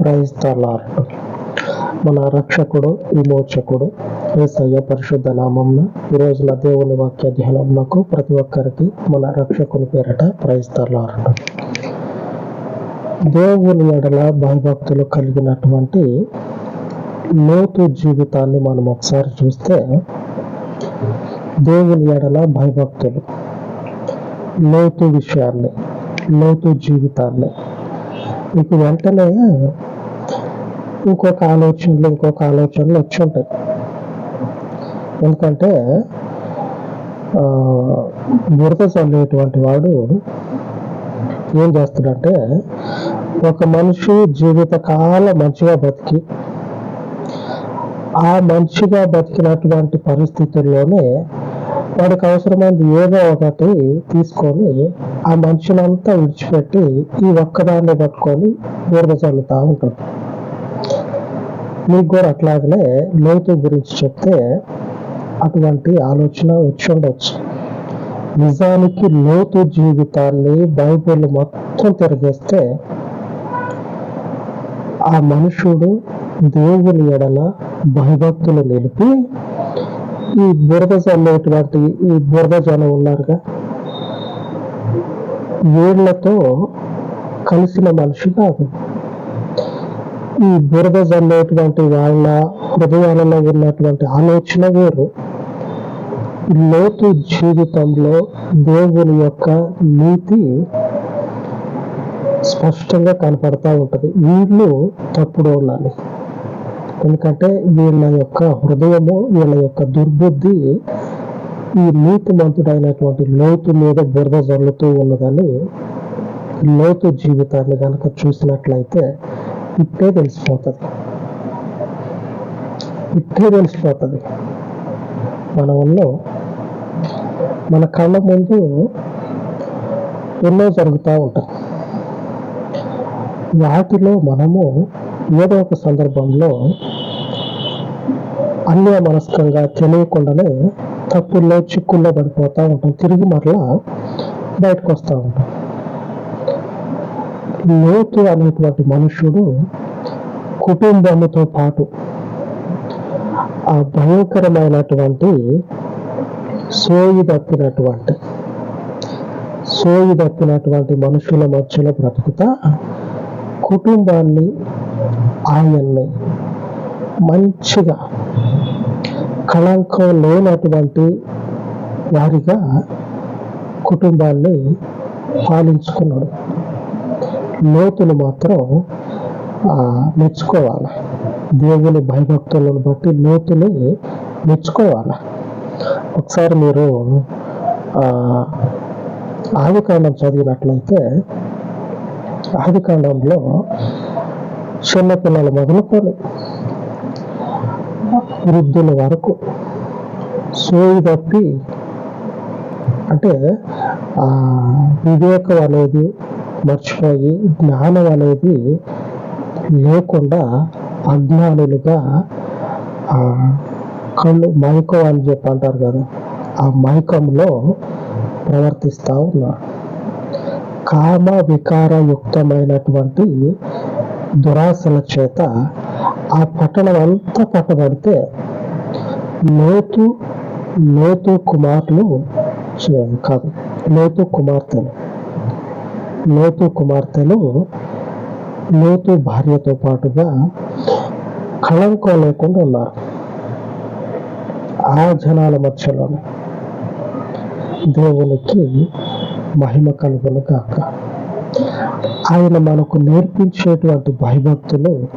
Praise lord మన రక్షకుడు విమోచకుడు ఏసయ్య పరిశుద్ధ నామంన ఈ రోజున దేవుని వాక్య ధ్యానంకు ప్రతి ఒక్కరికి మన రక్షకుని పేరట ప్రైజ్ ద లార్డ్ దేవుని ఎడల భయభక్తులు కలిగినటువంటి లోతు జీవితాన్ని మనం ఒకసారి చూస్తే దేవుని ఎడల భయభక్తులు లోతు విషయాన్ని లోతు జీవితాన్ని. మీకు వెంటనే ఇంకొక ఆలోచనలు ఇంకొక ఆలోచనలు వచ్చి ఉంటాయి. ఎందుకంటే ఆ, బురద చల్లేటువంటి వాడు ఏం చేస్తాడంటే ఒక మనిషి జీవితకాలం మంచిగా బతికి ఆ మంచిగా బతికినటువంటి పరిస్థితుల్లోనే వాడికి అవసరమైనది ఏదో ఒకటి తీసుకొని ఆ మనుషులంతా విడిచిపెట్టి ఈ ఒక్కదాన్ని పట్టుకొని బురద చల్లుతూ ఉంటాడు. మీకు కూడా అట్లాగనే లోతు గురించి చెప్తే అటువంటి ఆలోచన వచ్చి ఉండవచ్చు నిజానికి లోతు జీవితాన్ని బైబిల్ మొత్తం తిరిగేస్తే ఆ మనుషుడు దేవుని ఎడల భయభక్తులు నిలిపి ఈ బురద చల్లేటువంటి ఈ బురద జనం ఉన్నారుగా. వీళ్ళతో కలిసిన మనిషి కాదు. ఈ బురద జల్లేటువంటి వాళ్ళ హృదయాలలో ఉన్నటువంటి ఆలోచన వేరు. లోతు జీవితంలో దేవుని యొక్క నీతి స్పష్టంగా కనపడతా ఉంటది. వీళ్ళు తప్పుడు ఉండాలి ఎందుకంటే వీళ్ళ యొక్క హృదయము వీళ్ళ యొక్క దుర్బుద్ధి ఈ నీతి మంతుడైనటువంటి లోతు మీద బురద జల్లుతూ ఉన్నదని లోతు జీవితాన్ని కనుక చూసినట్లయితే ఇట్టే తెలిసిపోతుంది. ఇట్టే తెలిసిపోతుంది. మన ఊళ్ళో మన కళ్ళ ముందు ఎన్నో జరుగుతూ ఉంటాయి వాటిలో మనము ఏదో ఒక సందర్భంలో అన్య మనస్కంగా తెలియకుండానే తప్పుల్లో చిక్కుల్లో పడిపోతూ ఉంటాం. తిరిగి మరలా బయటకు వస్తూ ఉంటాం. లోతు అనేటువంటి మనుషుడు కుటుంబముతో పాటు ఆ భయంకరమైనటువంటి సోయి తప్పినటువంటి సోయి తప్పినటువంటి మనుషుల మధ్యలో బ్రతుకుతా కుటుంబాన్ని ఆయన్ని మంచిగా కళంకం లేనటువంటి వారిగా కుటుంబాన్ని పాలించుకున్నాడు. లోతులు మాత్రం మెచ్చుకోవాలి. దేవుని భయభక్తులను బట్టి లోతుని మెచ్చుకోవాలి. ఒకసారి మీరు ఆ, ఆదికాండం చదివినట్లయితే ఆదికాండంలో చిన్నపిల్లలు మొదలుకొని వృద్ధుల వరకు సోయి తప్పి అంటే వివేకం అనేది మర్చిపోయి జ్ఞానం అనేది లేకుండా అజ్ఞానులుగా కళ్ళు మైకం అని చెప్పి అంటారు కదా ఆ మైకంలో ప్రవర్తిస్తూ ఉన్నారు. కామ వికారయుక్తమైనటువంటి దురాశల చేత ఆ పట్టణం అంతా పట్టబడితే లోతు లోతు కుమారులు కాదు లోతు కుమార్తెలు. లోతు కుమార్తెలు లోతు భార్యతో పాటుగా కళంకం లేకుండా ఉన్నారు. ఆ జనాల మధ్యలోనే దేవునికి మహిమ కలుగును కాక ఆయన మనకు నేర్పించేటువంటి భయభక్తులు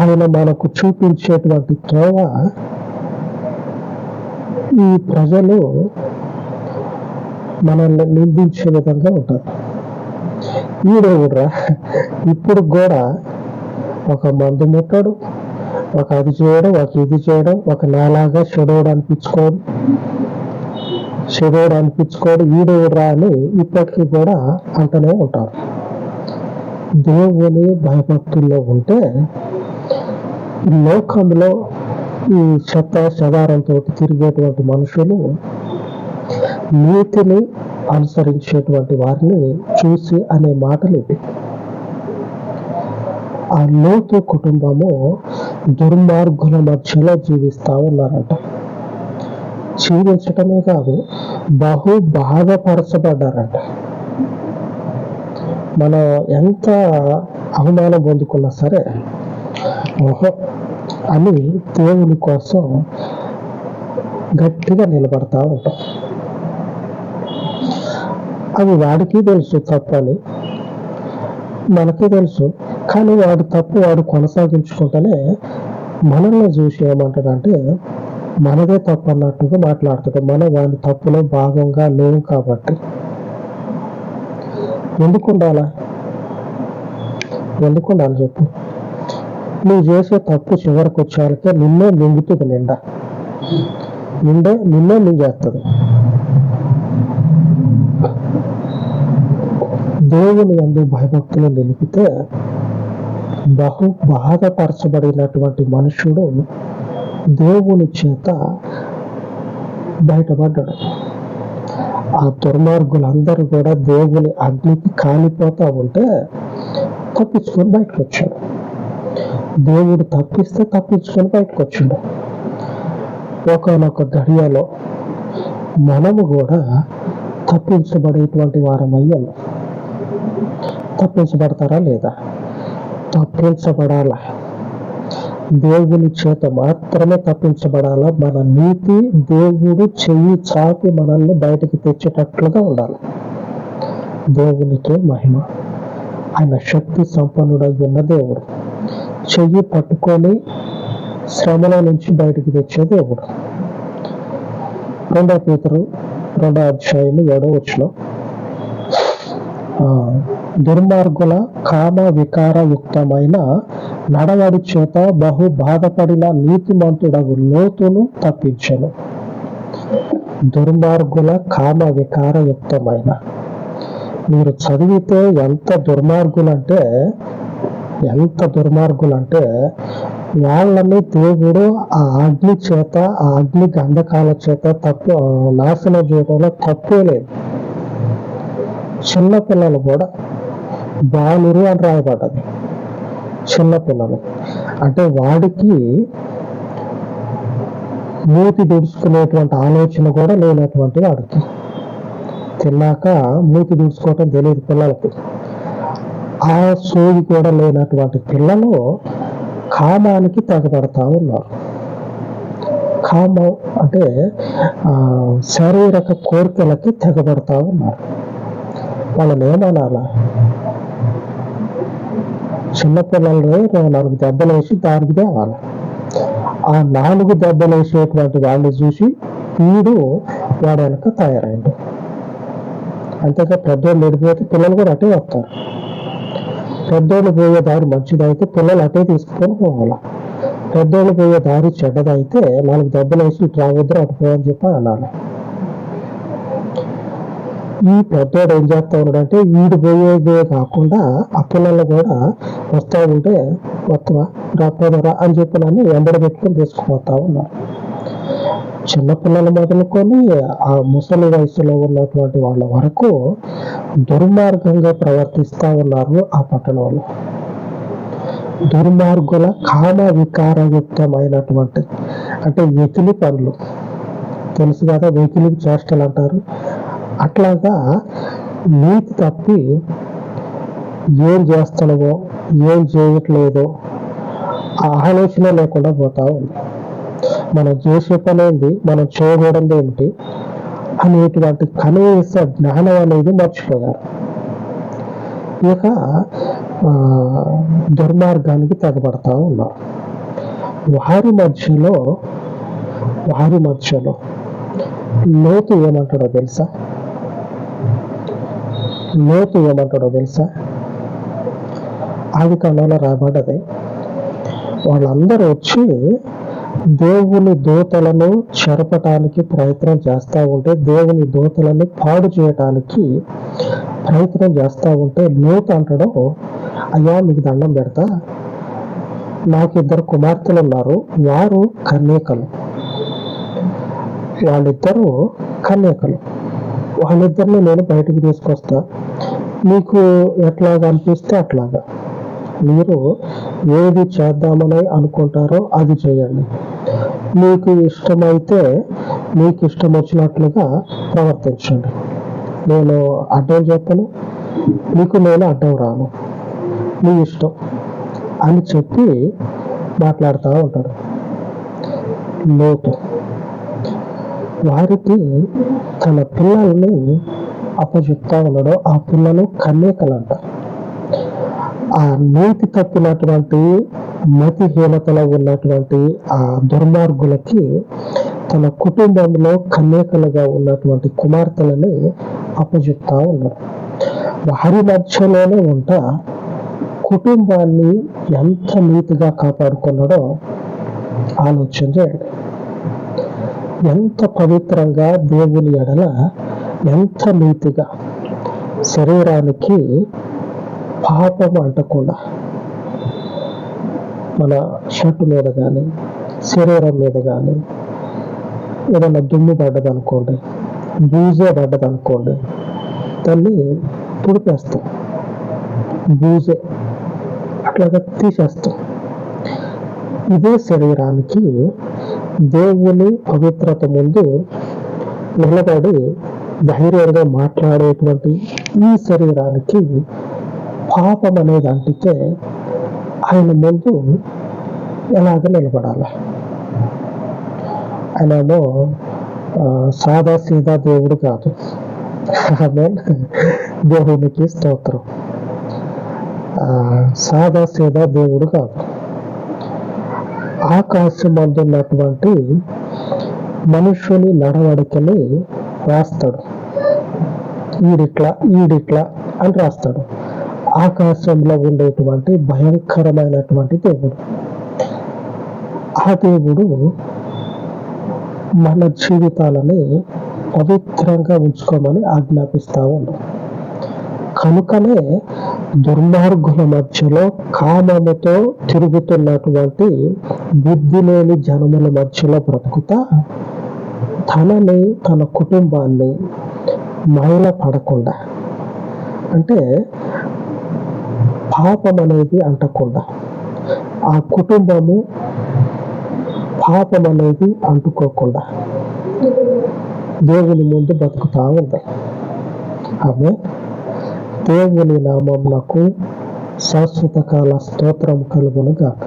ఆయన మనకు చూపించేటువంటి త్రోవ ఈ ప్రజలు మనల్ని నిందించే విధంగా ఉంటారు. ఈడెవడురా ఇప్పుడు కూడా ఒక మందు ముట్టడు ఒక అది చేయడం ఒక ఇది చేయడం ఒక నాలాగా చెడోడు అనిపించుకోడు. చెడోడు అనిపించుకోడు ఈడెవడురా అని ఇప్పటికీ కూడా అంటూనే ఉంటారు. దేవుని భయభక్తుల్లో ఉంటే లోకంలో ఈ చెత్త చెదారంతో తిరిగేటువంటి మనుషులు నీతిని అనుసరించేటువంటి వారిని చూసి అనే మాటలు ఇవి. ఆ లోతు కుటుంబము దుర్మార్గుల మధ్యలో జీవిస్తా ఉన్నారంట. జీవించటమే కాదు బహు బాధపరచబడ్డారంట. మనం ఎంత అవమానం పొందుకున్నా సరే ఓహో అని దేవుని కోసం గట్టిగా నిలబడతా ఉంటాం. అది వాడికి తెలుసు తప్పని. మనకి తెలుసు. కానీ వాడు తప్పు వాడు కొనసాగించుకుంటేనే మనల్ని చూసి ఏమంటాడంటే మనదే తప్పు అన్నట్టుగా మాట్లాడుతాడు మనం వాడి తప్పులో భాగంగా లేవు కాబట్టి. ఎందుకు ఉండాలా? ఎందుకు ఉండాలి చెప్పు. నువ్వు చేసే తప్పు చివరికి వచ్చాకే నిన్నే మింగుతుంది నిండా. నిండే నిన్నే మింగేస్తుంది. దేవుని అందు భయభక్తులు నిలిపితే బహు బాధపరచబడినటువంటి మనుషుడు దేవుని చేత బయటపడ్డాడు. ఆ దుర్మార్గులందరూ కూడా దేవుని అగ్నికి కాలిపోతా ఉంటే తప్పించుకొని బయటకు వచ్చాడు దేవుడు తప్పిస్తే తప్పించుకొని బయటకు వచ్చాడు ఒకనొక గడియలో మనము కూడా తప్పించబడేటువంటి వారమై ఉన్నాం. తప్పించబడతారా లేదా? తప్పించబడాలా? దేవుని చేత మాత్రమే తప్పించబడాలా? మన నీతి దేవుడు చెయ్యి చాపి మనల్ని బయటికి తెచ్చేటట్లుగా ఉండాలి. దేవునికే మహిమ. ఆయన శక్తి సంపన్నుడై ఉన్న దేవుడు. చెయ్యి పట్టుకొని శ్రమల నుంచి బయటికి తెచ్చే దేవుడు. రెండో పేతరు రెండో అధ్యాయం ఏడో వచ్చిన దుర్మార్గుల కామ వికారయుక్తమైన నడవడి చేత బహు బాధపడిన నీతిమంతుడగు లోతును తప్పించను. దుర్మార్గుల కామ వికారయుక్తమైన మీరు చదివితే ఎంత దుర్మార్గులంటే ఎంత దుర్మార్గులంటే వాళ్ళని దేవుడు ఆ అగ్ని చేత ఆ అగ్ని గంధకాల చేత తప్పు నాశనం చేయడంలో తప్పే లేదు చిన్నపిల్లలు కూడా. బాలురు అని రాయబడ్డది. చిన్నపిల్లలు. అంటే వాడికి మూతి దుడుచుకునేటువంటి ఆలోచన కూడా లేనటువంటి వాడికి. తిన్నాక మూతి దుడుచుకోవటం తెలియదు పిల్లలకి. ఆ సోది కూడా లేనటువంటి పిల్లలు కామానికి తెగబడతా ఉన్నారు. కామం అంటే శారీరక కోరికలకి తెగబడతా ఉన్నారు. వాళ్ళని ఏమనాలా? చిన్నపిల్లలు నాలుగు దెబ్బలు వేసి దానికి తేవాలి. ఆ నాలుగు దెబ్బలు వేసేటువంటి వాళ్ళని చూసి వీడు వాడు వెనక తయారైంది. అంతేగా పెద్దోళ్ళు ఎడిపోతే పిల్లలు కూడా అటే వస్తారు. పెద్దోళ్ళు పోయే దారి మంచిదైతే పిల్లలు అటే తీసుకుని పోవాలి. పెద్దోళ్ళు పోయే దారి చెడ్డదైతే నాలుగు దెబ్బలు వేసి ఇట్లా వద్దరు అటు పోవని చెప్పి అనాలి. ఈ పెద్దోడు ఏం చేస్తా ఉన్నాడంటే వీడు పోయేదే కాకుండా ఆ పిల్లలు కూడా వస్తూ ఉంటే వస్తావా రాకపోదరా అని చెప్పి నన్ను ఎంబడి పెట్టుకొని తీసుకుపోతా ఉన్నారు. చిన్నపిల్లలు మొదలుకొని ఆ ముసలి వయసులో ఉన్నటువంటి వాళ్ళ వరకు దుర్మార్గంగా ప్రవర్తిస్తూ ఉన్నారు ఆ పట్టణంలో. దుర్మార్గుల కామ వికారయుక్తమైనటువంటి అంటే వెకిలి పనులు. తెలుసు కదా వెకిలి చేష్టలు అంటారు. అట్లాగా నీతి తప్పి ఏం చేస్తున్నావో ఏం చేయట్లేదో ఆ ఆలోచన లేకుండా పోతా ఉంది. మనం చేసే పని ఏంటి మనం చేయకూడదు ఏమిటి? అనేటువంటి కనీస జ్ఞానం అనేది మర్చిపోయారు. ఇక దుర్మార్గానికి తెగబడతా ఉన్నారు. వారి మధ్యలో వారి మధ్యలో లోతు ఏమంటాడో తెలుసా? లోతు ఏమంటాడో తెలుసా? ఆది కాలంలో రాబడ్డది. వాళ్ళందరూ వచ్చి దేవుని దూతలను చెరపటానికి ప్రయత్నం చేస్తూ ఉంటే దేవుని దూతలను పాడు చేయటానికి ప్రయత్నం చేస్తూ ఉంటే లోతు అంటడం అయ్యా మీకు దండం పెడతా. నాకు ఇద్దరు కుమార్తెలు ఉన్నారు. వారు కన్యకలు. వాళ్ళిద్దరూ కన్యకలు. వాళ్ళిద్దరిని నేను బయటికి తీసుకొస్తా. మీకు ఎట్లాగా అనిపిస్తే అట్లాగా. మీరు ఏది చేద్దామని అనుకుంటారో అది చేయండి. మీకు ఇష్టమైతే మీకు ఇష్టం వచ్చినట్లుగా ప్రవర్తించండి. నేను అడ్డం చెప్పను. మీకు నేను అడ్డం రాను. మీ ఇష్టం అని చెప్పి మాట్లాడుతూ ఉంటాడు. లోతు. వారికి తన పిల్లల్ని అప్పచెప్తా ఉండడం ఆ పిల్లలు అంటారు ఆ నీతి తప్పినటువంటి మతిహీనతలో ఉన్నటువంటి ఆ దుర్మార్గులకి తన కుటుంబంలో కన్యకలుగా ఉన్నటువంటి కుమార్తెలని అప్పచెప్తా ఉన్నాడు వారి మధ్యలోనే ఉంట కుటుంబాన్ని ఎంత నీతిగా కాపాడుకున్నాడో ఆలోచన చేయండి. ఎంత పవిత్రంగా దేవుని ఎడల ఎంత నీతిగా శరీరానికి పాపం అంటకుండా మన షర్టు మీద కానీ శరీరం మీద కానీ ఏదైనా దుమ్ము పడ్డదనుకోండి బూజే పడ్డదనుకోండి దాన్ని తుడిపేస్తాం. బూజే అట్లాగా తీసేస్తాం. ఇదే శరీరానికి దేవుని పవిత్రత ముందు నిలబడి ధైర్యంగా మాట్లాడేటువంటి ఈ శరీరానికి పాపం అనేది అంటితే ఆయన ముందు ఎలాగ నిలబడాలి? ఆయనేమో ఆ, సాదా సీదా దేవుడు కాదు. ఆమె దేవునికి స్తోత్రం. ఆ, సాదా సీదా దేవుడు కాదు. ఆకాశం అందున్నటువంటి మనుషుని నడవడికని రాస్తాడు. ఈడిట్లా ఈడిట్లా అని రాస్తాడు. ఆకాశంలో ఉండేటువంటి భయంకరమైనటువంటి దేవుడు. ఆ దేవుడు మన జీవితాలని పవిత్రంగా ఉంచుకోమని ఆజ్ఞాపిస్తా ఉన్నాడు. కనుకనే దుర్మార్గుల మధ్యలో కామముతో తిరుగుతున్నటువంటి బుద్ధి లేని జనముల మధ్యలో బ్రతుకుతా తనని తన కుటుంబాన్ని మైల పడకుండా. అంటే పాపం అనేది అంటకుండా. ఆ కుటుంబము పాపం అనేది అంటుకోకుండా దేవుని ముందు బతుకుతా ఉంది. ఆమె దేవుని నామం శాశ్వతకాల శాశ్వత కాల స్తోత్రం కలుగును గాక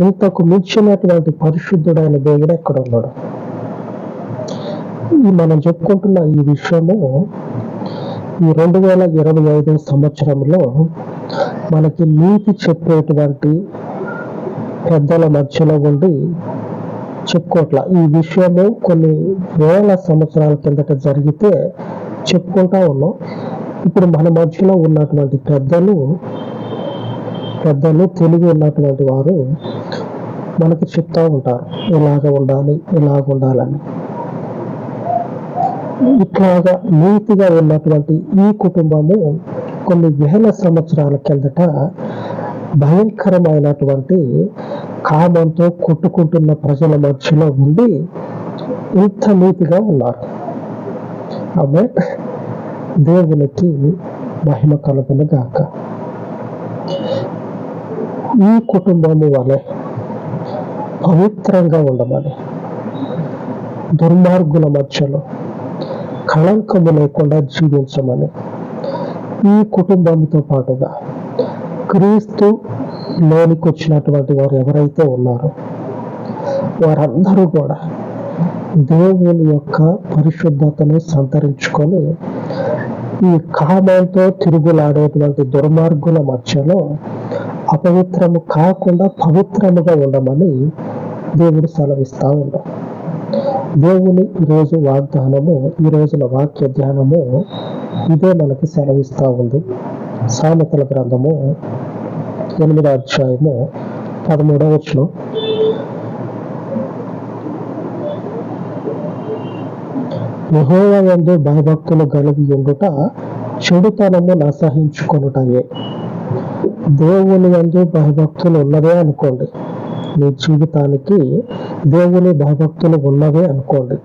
ఇంతకు మించినటువంటి పరిశుద్ధుడైన దేవుడు ఎక్కడ ఉన్నాడు ఈ మనం చెప్పుకుంటున్న ఈ విషయము ఈ రెండు వేల ఇరవై ఐదు సంవత్సరంలో మనకి నీతి చెప్పేటువంటి పెద్దల మధ్యలో ఉండి చెప్పుకోవట్ల ఈ విషయము కొన్ని వేల సంవత్సరాల కిందట జరిగితే చెప్పుకుంటా ఉన్నాం. ఇప్పుడు మన మధ్యలో ఉన్నటువంటి పెద్దలు పెద్దలు తెలివి ఉన్నటువంటి వారు మనకి చెప్తా ఉంటారు ఇలాగ ఉండాలి ఇలాగ ఉండాలని. ఇట్లాగా నీతిగా ఉన్నటువంటి ఈ కుటుంబము కొన్ని వేల సంవత్సరాల కిందట భయంకరమైనటువంటి కామంతో కొట్టుకుంటున్న ప్రజల మధ్యలో ఉండి ఇంత నీతిగా ఉన్నారు. ఆమె దేవునికి మహిమ కలుగును గాక ఈ కుటుంబము వలె పవిత్రంగా ఉండమని దుర్మార్గుల మధ్యలో కళంకము లేకుండా జీవించమని ఈ కుటుంబంతో పాటుగా క్రీస్తు లోనికి వచ్చినటువంటి వారు ఎవరైతే ఉన్నారో వారందరూ కూడా దేవుని యొక్క పరిశుద్ధతను సంతరించుకొని ఈ కామంతో తిరుగులాడేటువంటి దుర్మార్గుల మధ్యలో అపవిత్రము కాకుండా పవిత్రముగా ఉండమని దేవుడు సెలవిస్తా ఉన్నాడు. దేవుని ఈరోజు వాగ్దానము ఈ రోజున వాక్య ధ్యానము ఇదే మనకి సెలవిస్తా ఉంది. సామెతల గ్రంథము ఎనిమిదో అధ్యాయము పదమూడవ వచ్చిన యెహోవా యందు భయభక్తులు కలిగి ఉండుట చెడుతనము నసహించుకొనుటయే దేవుని యందు భయభక్తులు ఉన్నదే అనుకోండి. మీ జీవితానికి దేవుని భయభక్తులు ఉన్నవే అనుకోండి.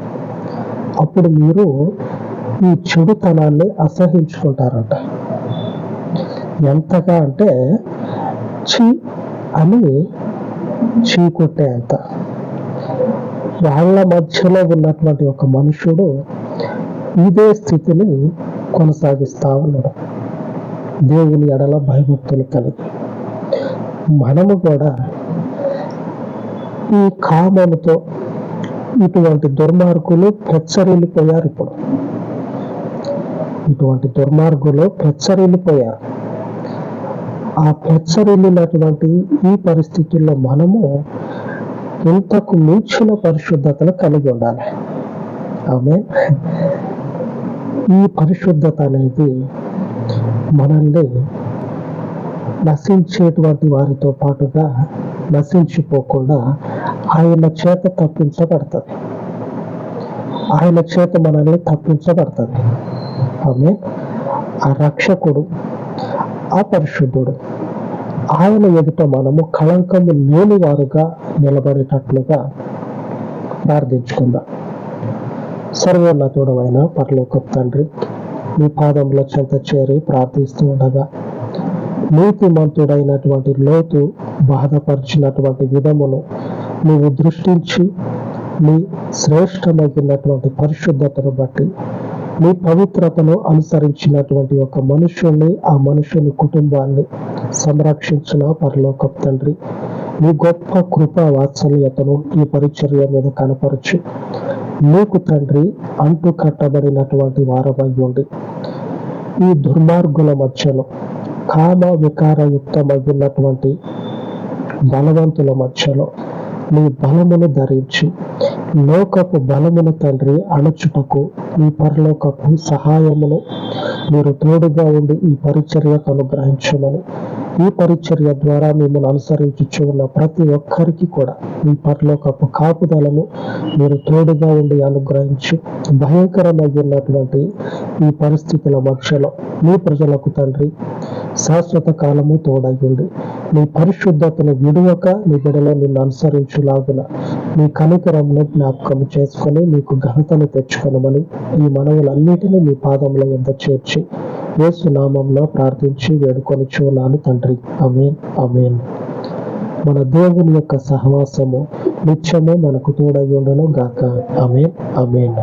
అప్పుడు మీరు ఈ చెడుతనాన్ని అసహించుకుంటారట. ఎంతగా అంటే చీ అని చీ కొట్టే అంత వాళ్ళ మధ్యలో ఉన్నటువంటి ఒక మనుషుడు ఇదే స్థితిని కొనసాగిస్తా ఉన్నాడు. దేవుని ఎడల భయభక్తులు కలిగి. మనము కూడా ఈ కామముతో ఇటువంటి దుర్మార్గులు పెచ్చరిల్లిపోయారు ఇప్పుడు. ఇటువంటి దుర్మార్గులు పెచ్చరిల్లిపోయారు ఆ పెచ్చరిల్లినటువంటి ఈ పరిస్థితుల్లో మనము ఇంతకు మించిన పరిశుద్ధతను కలిగి ఉండాలి. ఆమె ఈ పరిశుద్ధత అనేది మనల్ని నశించేటువంటి వారితో పాటుగా నశించిపోకుండా ఆయన చేత తప్పించబడుతుంది. ఆయన చేత మనల్ని తప్పించబడుతుంది. ఆమె ఆ రక్షకుడు ఆ పరిశుద్ధుడు ఆయన ఎదుట మనము కళంకము లేని వారుగా నిలబడేటట్లుగా ప్రార్థించుకుందాం. సర్వోన్నతుడమైన పరలోక తండ్రి మీ పాదంలో చెంత చేరి ప్రార్థిస్తూ ఉండగా నీతిమంతుడైనటువంటి లోతు బాధపరిచినటువంటి విధమును నీవు దృష్టించి నీ శ్రేష్టమైనటువంటి పరిశుద్ధతను బట్టి నీ పవిత్రతను అనుసరించినటువంటి ఒక మనుషుల్ని ఆ మనుషుని కుటుంబాన్ని సంరక్షించిన పరలోక తండ్రి నీ గొప్ప కృపా వాత్సల్యతను ఈ పరిచర్య మీద కనపరచు. నీకు తండ్రి అంటు కట్టబడినటువంటి వారమై ఉండి ఈ దుర్మార్గుల మధ్యలో కామ వికారయుక్తమైనటువంటి బలవంతుల మధ్యలో నీ బలమును ధరించి లోకపు బలమును తండ్రి అణచుటకు మీ పరలోకపు సహాయమును మీరు తోడుగా ఉండి ఈ పరిచర్యకు అనుగ్రహించమని ఈ పరిచర్య ద్వారా మిమ్మల్ని అనుసరించుచు ఉన్న ప్రతి ఒక్కరికి కూడా మీ పరలోకపు కాపుదలను మీరు తోడుగా ఉండి అనుగ్రహించి. భయంకరమైనటువంటి ఈ పరిస్థితుల మధ్యలో మీ ప్రజలకు తండ్రి శాశ్వత కాలము తోడయ్యండి నీ పరిశుద్ధతను విడువక నీ బిడలో నిన్ను అనుసరించులాగున నీ కనికరమును జ్ఞాపకం చేసుకొని మీకు ఘనతను తెచ్చుకొనమని ఈ మనవులన్నిటినీ మీ పాదముల ఎంత చేర్చి యేసునామంలో ప్రార్థించి వేడుకొని చూడాలి తండ్రి. అమీన్ అమేన్ మన దేవుని యొక్క సహవాసము నిత్యము మనకు తోడయ్యుండను గాక. అమీన్ అమేన్